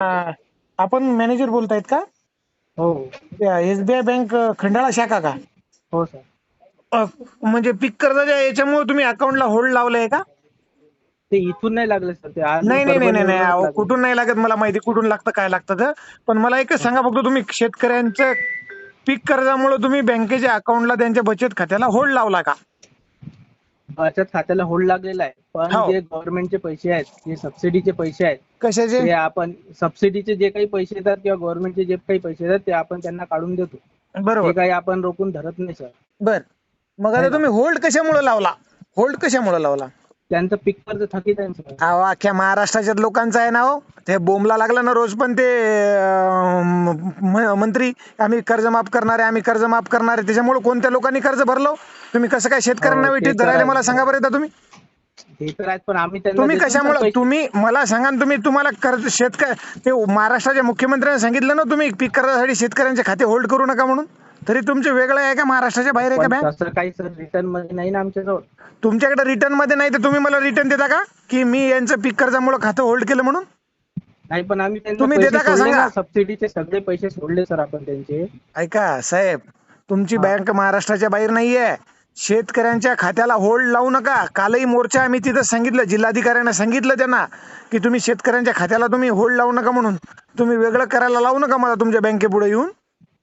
अं, आपण मॅनेजर बोलतायत का? हो. एसबीआय बँक अं, खंडाळा शाखा का? हो सर अं, म्हणजे पीक कर्जाच्या याच्यामुळे तुम्ही अकाउंटला होल्ड लावलंय का? ते इथून नाही लागले सर ते आज नाही नाही नाही नाही नाही. अहो. कुठून नाही लागत मला माहिती कुठून लागतं काय लागतं ते. पण मला एकच सांगा फक्त तुम्ही शेतकऱ्यांचं पीक कर्जामुळे तुम्ही बँकेच्या अकाउंटला त्यांच्या बचत खात्याला होल्ड लावला का? बचत खात्याला होल्ड लागलेला आहे. पण हो. जे गव्हर्नमेंटचे पैसे आहेत जे सबसिडीचे पैसे आहेत कशाचे? ते आपण सबसिडीचे जे काही पैसे येतात किंवा गव्हर्नमेंटचे जे काही पैसे येतात ते आपण त्यांना काढून देतो. ते बरोबर काही आपण रोखून धरत नाही सर बर. मग आता तुम्ही होल्ड कशामुळे लावला? होल्ड कशामुळे लावला? त्यांचं पीक कर्ज थकीत आहे सर अहो अख्ख्या महाराष्ट्राच्या लोकांचं आहे ना हो. ते बोंबला लागला ना रोज पण ते अं, म- मंत्री आम्ही कर्ज माफ करणार आम्ही कर्ज माफ करणार त्याच्यामुळे कोणत्या लोकांनी कर्ज भरलो? तुम्ही कसं काय शेतकऱ्यांना हो, ते वेटीत तर धरायला आहे. मला सांगा बरं तुम्ही. हे तर आहेत पण आम्ही त्यांना तुम्ही देतो ना सर कशामुळे? पैसे. तुम्ही मला सांगा ना तुम्ही तुम्हाला कर्ज शेतकरी ते महाराष्ट्राच्या मुख्यमंत्र्यांनी सांगितलं ना तुम्ही पीक कर्जासाठी शेतकऱ्यांचे खाते होल्ड करू नका म्हणून. तरी तुमचे वेगळं आहे का महाराष्ट्राच्या बाहेर आहे का पण बँक तसं काही सर रिटर्नमध्ये नाही ना आमच्याजवळ. तुमच्याकडे रिटर्नमध्ये नाही तर तुम्ही मला रिटर्न देता का? की मी यांचं पीक कर्जामुळे खातं होल्ड केलं म्हणून? नाही पण आम्ही त्यांना तुम्ही पैसे देता का? सोडले सांगा? ना सबसिडीचे सगळे पैसे सोडले सर आपण त्यांचे. ऐका साहेब तुमची. बँक महाराष्ट्राच्या बाहेर नाहीये. शेतकऱ्यांच्या खात्याला होल्ड लावू नका. कालही मोर्चा आम्ही तिथं सांगितलं जिल्हाधिकाऱ्यांना सांगितलं त्यांना की तुम्ही शेतकऱ्यांच्या खात्याला तुम्ही होल्ड लावू नका म्हणून. तुम्ही वेगळं करायला लावू नका मला तुमच्या बँकेपुढे येऊन.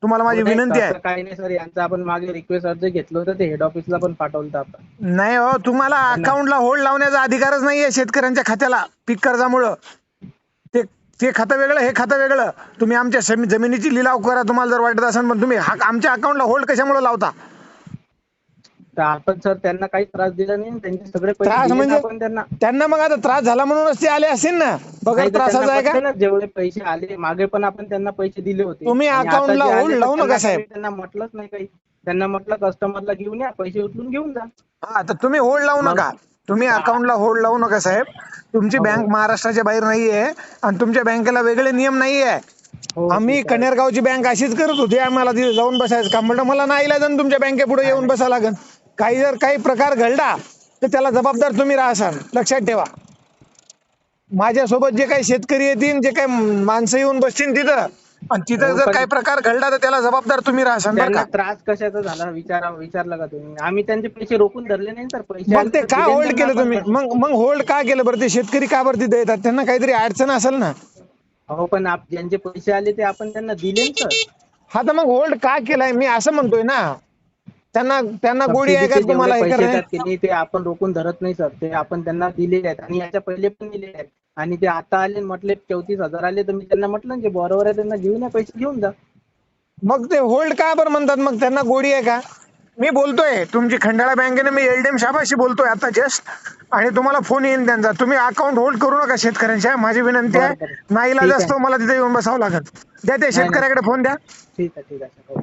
तुम्हाला माझी नाही, विनंती आहे. काही नाही सर यांचं आपण मागे रिक्वेस्ट अर्ज घेतलं होतं ते हेड ऑफिसला पण पाठवलं आपण. नाही हो तुम्हाला अकाउंटला होल्ड लावण्याचा अधिकारच नाहीये शेतकऱ्यांच्या खात्याला पीक कर्जामुळं. ते ते खातं वेगळं हे खातं वेगळं. तुम्ही आमच्या जमी- जमिनीची लिलाव करा तुम्हाला जर वाटत असेल पण तुम्ही हा- आमच्या अकाउंटला होल्ड कशामुळे लावता? तर आपण सर त्यांना काही त्रास दिला नाही त्यांचे सगळे पैसे त्रास दिले ना म्हणजे? आपण त्यांना त्यांना मग आता त्रास झाला म्हणूनच ते आले असतील ना? बघा नाही तर त्रासाचं त्यांना आहे का? म्हटलं ना, जेवढे पैसे आले मागे पण आपण त्यांना पैसे दिले होते. तुम्ही आणि आता account ला जे आले hold तर लावू नका, त्यांना साहेब. काही त्यांना म्हटलंच नाही काही. त्यांना म्हटलं कस्टमरला घेऊन या पैसे उचलून घेऊन जा. हा तर तुम्ही होल्ड लावू नका. तुम्ही अकाउंटला होल्ड लावू नका साहेब. तुमची हो. बँक महाराष्ट्राच्या बाहेर नाहीये आणि तुमच्या बँकेला वेगळे नियम नाहीये. हो, आम्ही ठीक आहे. कन्यारगावची बँक अशीच करत होती. आम्हाला तिथे जाऊन बसायचं काम. म्हणलं मला नाही इलाज तुमच्या बँकेपुढे येऊन बसा लागेल काही जर काही प्रकार घडला तर त्याला जबाबदार तुम्ही राहसाल लक्षात ठेवा. माझ्यासोबत जे काही शेतकरी येतील जे काही माणसं येऊन बसतील तिथं आणि तिथं जर काही प्रकार घडला तर त्याला जबाबदार तुम्ही बरं का? त्रास कशाचा झाला विचारा विचारलं का तुम्ही? आम्ही त्यांचे पैसे रोखून धरले नाही सर. पैसे मग ते का होल्ड केलं तुम्ही. मग मग होल्ड का केलं बरं? ते शेतकरी का बरं तिथे येतात? त्यांना काहीतरी अडचण असेल ना? हो पण आप- ज्यांचे पैसे आले ते आपण त्यांना दिले ना सर. हा तर मग होल्ड का केलाय? मी असं म्हणतोय ना. त्यांना त्यांना गोडी आहे का सबसिडीचे तुम्हाला जेवढे हे पैसे की नाही ते आपण रोखून धरत नाही सर. ते आपण त्यांना दिलेले आहेत आणि याच्या पहिले पण दिलेले आहेत. आणि ते आता आले आणि म्हटले चौतीस हजार आले तर मी त्यांना म्हटलं जे बरोबर आहे त्यांना घेऊन या पैसे घेऊन जा. मग ते होल्ड का बरं म्हणतात? मग त्यांना गोडी आहे का? मी बोलतोय तुमची खंडाळा बँकेने मी एलडीएम साहेबाशी बोलतोय आता जस्ट आणि तुम्हाला फोन येईल त्यांचा. तुम्ही अकाउंट होल्ड करू नका शेतकऱ्यांच्या. माझी विनंती बरं, आहे बरं. नाही ठीक आहे. असतो मला तिथे येऊन बसावं लागेल. द्या त्या शेतकऱ्याकडे फोन द्या. ठीक आहे ठीक आहे सर. हो.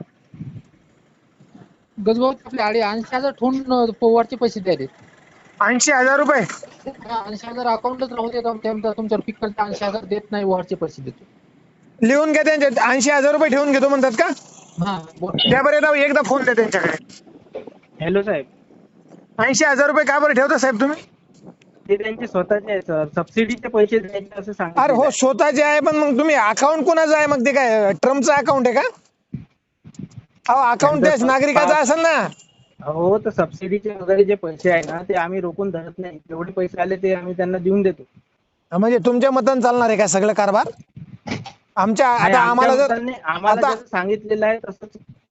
गजभाऊ आपले आडे ऐंशी हजार ठेवून वरचे पैसे द्यायले. ऐंशी हजार रुपये? ऐंशी हजार अकाउंटच राहू देत त्यानंतर तुमच्यावर पिक करता. ऐंशी हजार देत नाही वरचे पैसे देतो. लिहून घ्या त्यांचे. ऐंशी हजार रुपये ठेवून घेतो म्हणतात का? हा बोल. द्या बरं एकदा एकदा फोन द्या त्यांच्याकडे. हॅलो साहेब. ऐंशी हजार रुपये का बरं ठेवता साहेब तुम्ही? ते त्यांचे स्वतःचे आहे सर. सबसिडीचे पैसे द्यायचे असं अरे हो स्वतःचे आहे पण मग तुम्ही अकाउंट कोणाचं आहे? मग ते काय ट्रम्पचं अकाउंट आहे का? अहो अकाउंट त्याच नागरिकाचं असेल ना. हो तर सबसिडीचे वगैरे जे पैसे आहे ना ते आम्ही रोखून धरत नाही. जेवढे पैसे आले ते आम्ही त्यांना देऊन देतो. म्हणजे तुमच्या मतान चालणार आहे का सगळं कारभार? आमच्या आणि आता आम्हाला आमच्या जर आम्हाला आता- जसं सांगितलेलं आहे तसंच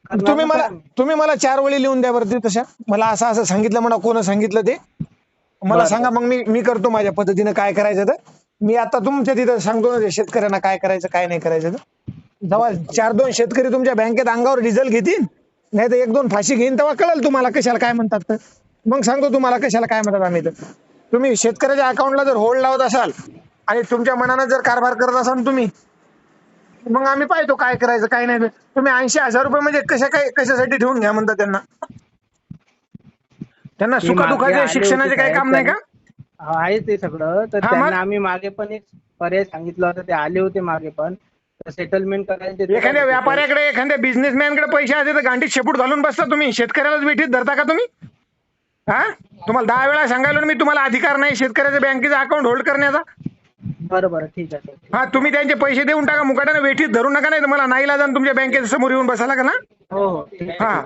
करणार तुम्ही ना मला. तुम्ही मला चार वेळी लिहून द्या बरं ते तशा. मला असं असं सांगितलं म्हणा कोण सांगितलं ते. मला बरं, सांगा मग मी मी करतो माझ्या पद्धतीनं काय करायचं तर मी आता तुमच्या तिथं सांगतो ना ते शेतकऱ्यांना काय करायचं काय नाही करायचं तर जेव्हा चार दोन शेतकरी तुमच्या बँकेत अंगावर डिझेल घेतील नाही तर एक दोन फाशी घेईन तेव्हा कळेल तुम्हाला कशाला काय म्हणतात तर. मग सांगतो तुम्हाला कशाला काय म्हणतात आम्ही तर. तुम्ही शेतकऱ्याच्या अकाउंटला जर होल्ड लावत असाल आणि तुमच्या मनानं जर कारभार करत असाल तुम्ही मग आम्ही पाहतो काय करायचं काय नाही. तुम्ही ऐंशी हजार रुपये म्हणजे कशा काय कशासाठी ठेवून घ्या म्हणता त्यांना. त्यांना सुखदुःखाचे शिक्षणाचे काही काम नाही का? आहे ते सगळं. तर? त्यांना आम्ही मागे पण एक पर्याय सांगितलं होतं ते आले होते मागे पण. सेटलमेंट करायला ते एखाद्या व्यापाऱ्याकडे एखाद्या बिझनेसमॅनकडे पैसे असते तर गांडीत शेपूट घालून बसता तुम्ही. शेतकऱ्यालाच भेटीत धरता का तुम्ही? हा? तुम्हाला दहा वेळा सांगायला मी तुम्हाला अधिकार नाही शेतकऱ्याच्या बँकेचा अकाउंट होल्ड करण्याचा. बरं बरं ठीक आहे हा तुम्ही त्यांचे पैसे देऊन टाका मुकाट्याने वेठीत धरू नका नाही तर मला नाईला जाऊन तुमच्या बँकेच्या समोर येऊन बसायला का ना? हो हो हा.